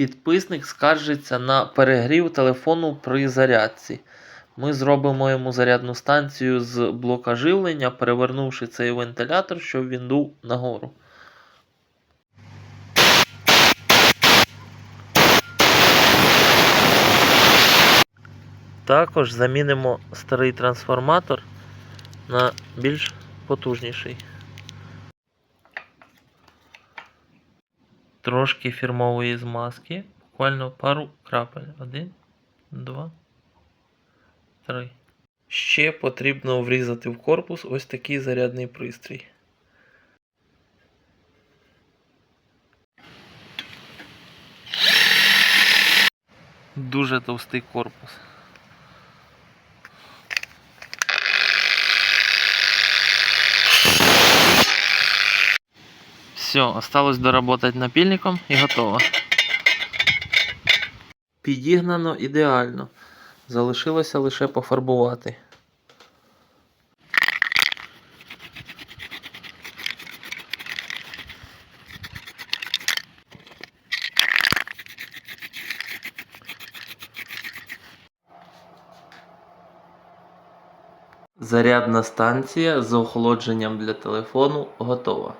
Підписник скаржиться на перегрів телефону при зарядці. Ми зробимо йому зарядну станцію з блока живлення, перевернувши цей вентилятор, щоб він дув нагору. Також замінимо старий трансформатор на більш потужніший. Трошки фірмової змазки. Буквально пару крапель. Один, два, три. Ще потрібно врізати в корпус ось такий зарядний пристрій. Дуже товстий корпус. Все, осталось доработать напильником і готово. Підігнано ідеально. Залишилося лише пофарбувати. Зарядна станція з охолодженням для телефону готова.